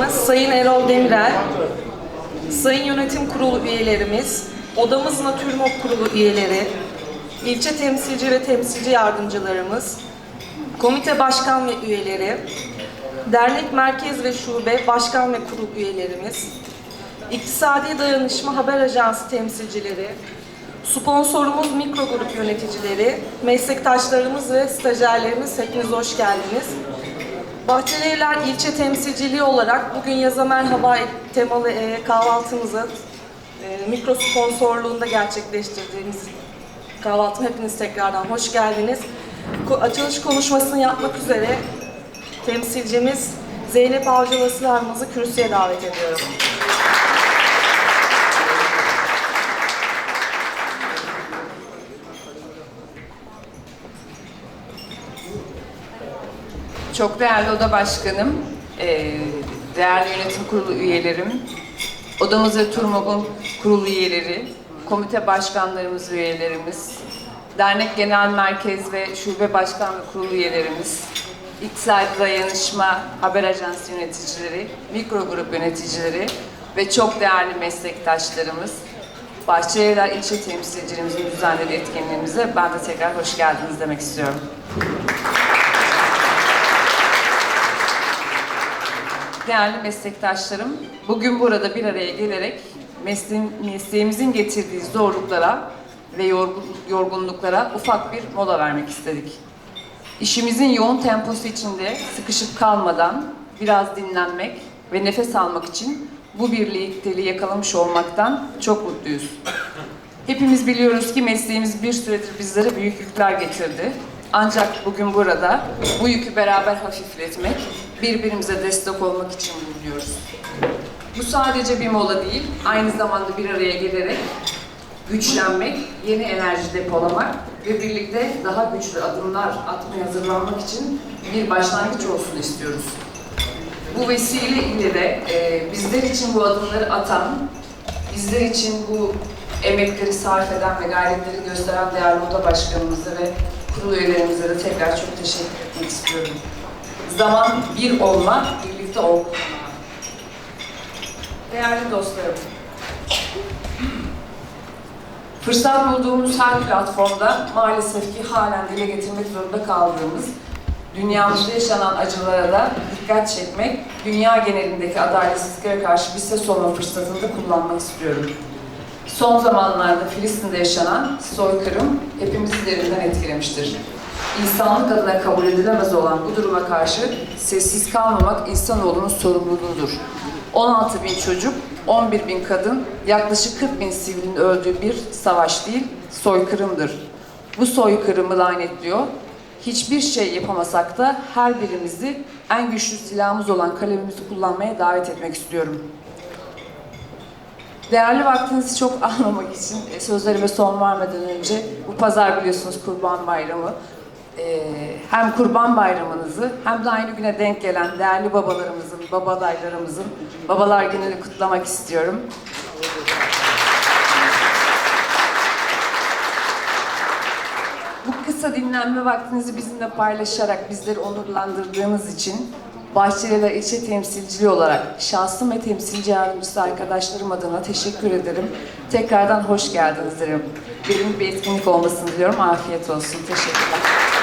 Başkanımız Sayın Erol Demirel, Sayın Yönetim Kurulu üyelerimiz, Odamız Natürmok Kurulu üyeleri, ilçe temsilci ve temsilci yardımcılarımız, komite başkan ve üyeleri, dernek merkez ve şube başkan ve kurul üyelerimiz, İktisadi Dayanışma Haber Ajansı temsilcileri, sponsorumuz mikro grup yöneticileri, meslektaşlarımız ve stajyerlerimiz hepiniz hoş geldiniz. Bahçelievler ilçe temsilciliği olarak bugün Yaza Merhaba temalı e, kahvaltımızı e, mikro sponsorluğunda gerçekleştirdiğimiz kahvaltım hepiniz tekrardan hoş geldiniz. Ko- açılış konuşmasını yapmak üzere temsilcimiz Zeynep Avcı Armaz'ı kürsüye davet ediyorum. Çok değerli oda başkanım, eee, değerli yönetim kurulu üyelerim, odamız ve Turmog'un kurulu üyeleri, komite başkanlarımız ve üyelerimiz, dernek genel merkez ve şube başkan ve kurulu üyelerimiz, İktisadi Dayanışma Haber Ajansı yöneticileri, mikro grup yöneticileri ve çok değerli meslektaşlarımız, Bahçelievler ilçe temsilcilerimizin düzenlediği etkinliğimize ben de tekrar hoş geldiniz demek istiyorum. Değerli meslektaşlarım, bugün burada bir araya gelerek mesleğim, mesleğimizin getirdiği zorluklara ve yorgun, yorgunluklara ufak bir mola vermek istedik. İşimizin yoğun temposu içinde sıkışıp kalmadan biraz dinlenmek ve nefes almak için bu birlikteliği yakalamış olmaktan çok mutluyuz. Hepimiz biliyoruz ki mesleğimiz bir süredir bizlere büyük yükler getirdi. Ancak bugün burada bu yükü beraber hafifletmek, birbirimize destek olmak için bulunuyoruz. Bu sadece bir mola değil, aynı zamanda bir araya gelerek güçlenmek, yeni enerji depolamak ve birlikte daha güçlü adımlar atmaya hazırlanmak için bir başlangıç olsun istiyoruz. Bu vesile ile de e, bizler için bu adımları atan, bizler için bu emekleri sarf eden ve gayretleri gösteren değerli oda başkanımıza ve kurul üyelerimize de tekrar çok teşekkür etmek istiyorum. Zaman bir olma, birlikte olma. Değerli dostlarım, Fırsat bulduğumuz her platformda maalesef ki halen dile getirmek zorunda kaldığımız dünyamızda yaşanan acılara da dikkat çekmek, dünya genelindeki adaletsizliklere karşı bir ses olma fırsatını da kullanmak istiyorum. Son zamanlarda Filistin'de yaşanan soykırım hepimizi derinden etkilemiştir. İnsanlık adına kabul edilemez olan bu duruma karşı sessiz kalmamak insanoğlunun sorumluluğudur. 16 bin çocuk, 11 bin kadın, yaklaşık 40 bin sivilin öldüğü bir savaş değil, soykırımdır. Bu soykırımı lanetliyor. Hiçbir şey yapamasak da her birimizi en güçlü silahımız olan kalemimizi kullanmaya davet etmek istiyorum. Değerli vaktinizi çok almamak için e, sözlerime son vermeden önce bu pazar biliyorsunuz Kurban Bayramı. Ee, hem Kurban Bayramınızı hem de aynı güne denk gelen değerli babalarımızın, babadaylarımızın Babalar Günü'nü kutlamak istiyorum. Bu kısa dinlenme vaktinizi bizimle paylaşarak bizleri onurlandırdığınız için Bahçelievler ilçe temsilciliği olarak şahsım ve temsilci yardımcısı arkadaşlarım adına teşekkür ederim. Tekrardan hoş geldiniz derim. Verimli bir etkinlik olmasını diliyorum. Afiyet olsun. Teşekkürler.